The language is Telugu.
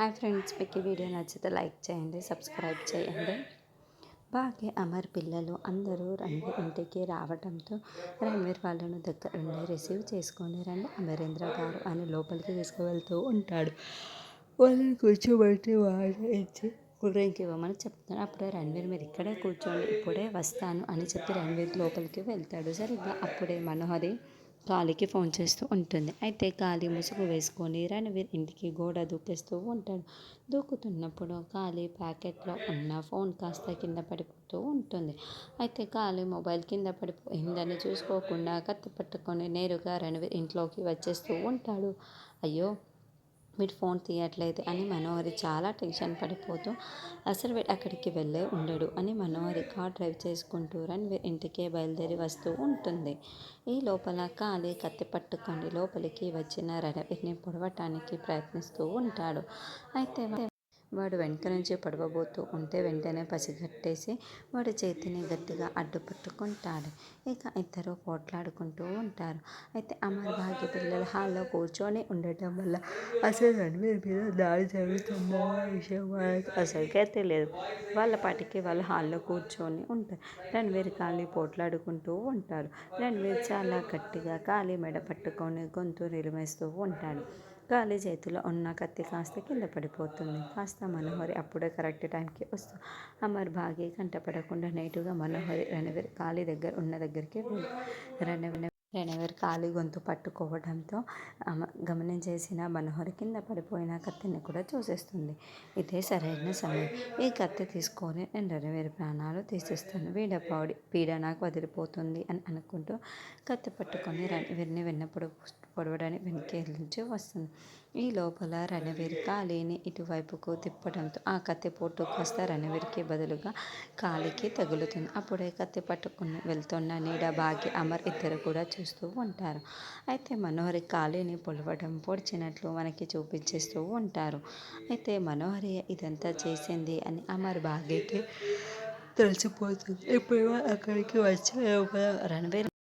హాయ్ ఫ్రెండ్స్ మీకు ఈ వీడియో నచ్చితే లైక్ చేయండి సబ్స్క్రైబ్ చేయండి. బాగా అమర్ పిల్లలు అందరూ రండి ఇంటికి రావడంతో రణవీర్ వాళ్ళను దగ్గర ఉండి రిసీవ్ చేసుకొని రండి. అమరేంద్ర గారు అని లోపలికి తీసుకువెళ్తూ ఉంటాడు. వాళ్ళని కూర్చోబెట్టి వాళ్ళు ఇచ్చి డ్రింక్ ఇవ్వమని చెప్తాను అప్పుడే రణవీర్ మీరు ఇక్కడే కూర్చోండి ఇప్పుడే వస్తాను అని చెప్పి రణవీర్ లోపలికి వెళ్తాడు. సరిగ్గా అప్పుడే మనోహరి కాలికి ఫోన్ చేస్తూ ఉంటుంది. అయితే కాలి ముసుగు వేసుకొని రణవీర్ ఇంటికి గోడ దూకేస్తూ ఉంటాడు. దూకుతున్నప్పుడు కాలి ప్యాకెట్లో ఉన్న ఫోన్ కాస్త కింద పడిపోతూ ఉంటుంది. అయితే కాలి మొబైల్ కింద పడిపోయిందని చూసుకోకుండా కత్తి పట్టుకొని నేరుగా రణవీర్ ఇంట్లోకి వచ్చేస్తూ ఉంటాడు. అయ్యో మీరు ఫోన్ తీయట్లేదు అని మనోహరి చాలా టెన్షన్ పడిపోతూ అసలు వీడు అక్కడికి వెళ్ళే ఉండడు అని మనోహరి కార్ డ్రైవ్ చేసుకుంటూ రన్ ఇంటికే బయలుదేరి వస్తూ ఉంటుంది. ఈ లోపల కాలి కత్తి పట్టుకొని లోపలికి వచ్చిన రణవీర్ని పొడవటానికి ప్రయత్నిస్తూ ఉంటాడు. అయితే వాడు వెనక నుంచి పడవబోతూ ఉంటే వెంటనే పసిగట్టేసి వాడి చేతిని గట్టిగా అడ్డుపట్టుకుంటాడు. ఇక ఇద్దరు పోట్లాడుకుంటూ ఉంటారు. అయితే అమర్ భాగ్య పిల్లలు హాల్లో కూర్చొని ఉండటం వల్ల అసలు రణవీర్ మీద దాడి జరుగుతుందో విషయం వాళ్ళకి అసలుకే తెలియదు. వాళ్ళ పాటికి వాళ్ళు హాల్లో కూర్చొని ఉంటారు. రణవీర్ ఖాళీ పోట్లాడుకుంటూ ఉంటారు. రణవీర్ చాలా గట్టిగా ఖాళీ మెడ పట్టుకొని గొంతు నిలిమేస్తూ ఉంటాడు. గాలి చేతిలో ఉన్న కత్తి కాస్త కింద పడిపోతుంది. కాస్త మనోహరి అప్పుడే కరెక్ట్ టైంకి వస్తూ అమర్ బాగి కంటపడకుండా నేటుగా మనోహరి రణవీర్ ఖాళీ దగ్గర ఉన్న దగ్గరికి రణవీర్ రణవీర్ కాలి గొంతు పట్టుకోవడంతో గమనించేసిన మనోహరి కింద పడిపోయిన కత్తిని కూడా చూసేస్తుంది. ఇదే సరైన సమయం. ఈ కత్తి తీసుకొని నేను రణవీర్ ప్రాణాలు తీసేస్తాను. వీడ పౌడి పీడ నాకు వదిలిపోతుంది అని అనుకుంటూ కత్తి పట్టుకొని రణవీర్ని వెన్నప్పుడు పొడవడానికి వెనకేలించి వస్తుంది. ఈ లోపల రణవీర్ కాలిని ఇటువైపుకు తిప్పడంతో ఆ కత్తి పోటు కాస్త రణవీర్కి బదులుగా కాలికి తగులుతుంది. అప్పుడే కత్తి పట్టుకుని వెళ్తున్న నీడ బాగి అమర్ ఇద్దరు కూడా చూస్తూ ఉంటారు. అయితే మనోహరి కాళీని పొలవడం పొడిచినట్లు మనకి చూపించేస్తూ ఉంటారు. అయితే మనోహరి ఇదంతా చేసింది అని అమర్ భాగ్యకి తెలిసిపోతుంది. ఇప్పుడు అక్కడికి వచ్చే రణవీర్